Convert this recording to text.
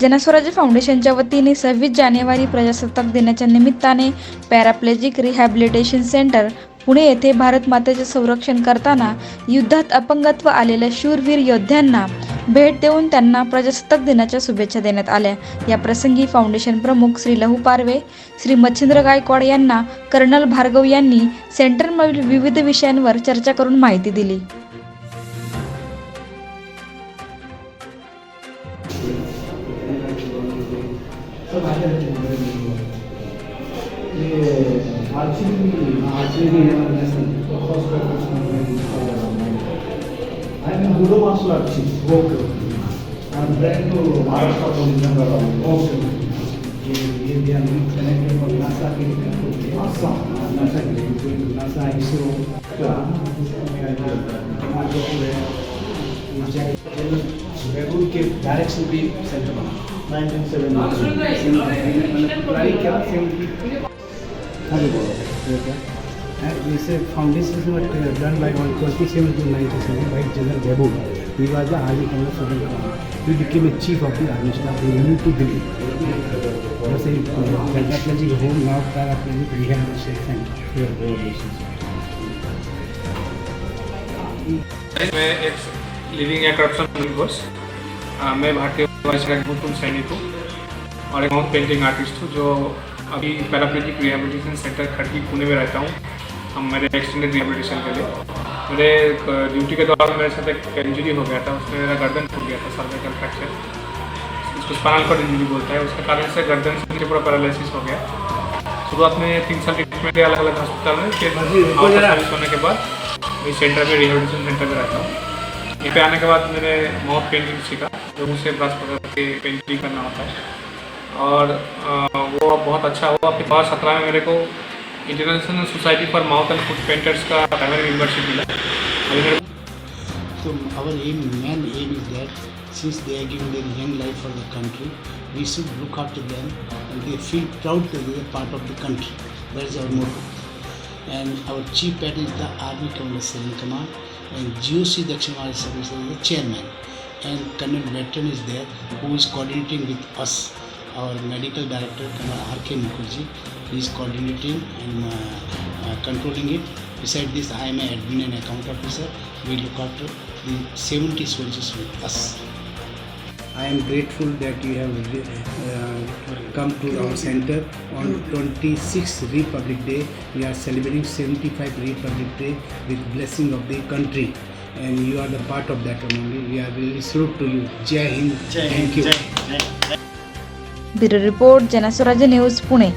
जनस्वराज्य फाउंडेशनच्या वतीने सव्वीस जानेवारी प्रजासत्ताक दिनाच्या निमित्ताने पॅराप्लेजिक रिहॅबिलिटेशन सेंटर पुणे येथे भारत मातेचे संरक्षण करताना युद्धात अपंगत्व आलेल्या शूरवीर योद्ध्यांना भेट देऊन त्यांना प्रजासत्ताक दिनाच्या शुभेच्छा देण्यात आल्या. या प्रसंगी फाउंडेशन प्रमुख श्री लहू पारवे श्री मच्छिंद्र गायकवाड यांना कर्नल भार्गव यांनी सेंटरमधील विविध विषयांवर चर्चा करून माहिती दिली. 이제 서가시할지 모르겠는 거. 이게 아침이 아침이라는 것은 커스터 커스터는 아니면 물어봤어 아침 무겁게 난 브랜드 말할 수 있는 거라고 무겁게 얘기한 전에 그런 나사 기획한 거 나사 나사 기획 나사 이슈 그아 이제 저는 외국계 다이렉션 비 센터 done by on 27 to 97 by General Babu. He was the Army Commander Southern Command. He became a chief of the Army staff. He moved to Delhi. Was a uh, paraplegic home, now paraplegic rehabilitation center. मैं एक living या corruption boss मैं भारतीय वायुसेना का भूतपूर्व सैनिक हूँ। और एक माउथ पेंटिंग आर्टिस्ट हूँ जो अभी paraplegic rehabilitation centre Khadki Pune में रहता हूँ। हम मेरे एक्सटेंडेड रिहेबिलिटेशन के लिए। मेरे ड्यूटी के दौरान मेरे साथ एक इंजरी हो गया था उसमें मेरा गर्दन फूट गया था सर्वाइकल फ्रैक्चर उसको स्पाइनल कॉर्ड इंजरी बोलता है। उसके कारण से गर्दन से पूरा पैरालिसिस हो गया। शुरुआत में तीन साल ट्रीटमेंट अलग अलग हॉस्पिटल में फिर सर्विस होने के बाद मैं सेंटर में रिहेबिलिटेशन सेंटर में रहता हूँ। यहाँ पे आने के बाद मैंने माउथ पेंटिंग सीखा। जो मुझसे ब्रश पकड़ के पेंटिंग करना होता है और अ, वो बहुत अच्छा हुआ फिर दो सत्रह में मेरे को international society for mouth and foot painters का प्राइमरी मेंबरशिप मिला So our aim, main aim is that since they are giving their young life for the country, we should look after them and they feel proud that they are part of the country. That is our motto. And our chief pet is the Army Commander Seven Command and GOC Dakshin Service is the chairman. And Colonel Veteran is there who is coordinating with us. Our medical director, R.K. Mukherjee, he is coordinating and uh, uh, controlling it. Beside this, I am an admin and account officer. We look after the 70 soldiers with us. I am grateful that you have uh, come to our center on 26th Republic Day. We are celebrating 75 Republic Day with blessing of the country. And you are the part of that community. We are really salute to you. Jai Hind. Jai Hind. Thank you. Bureau report Janswarajya news Pune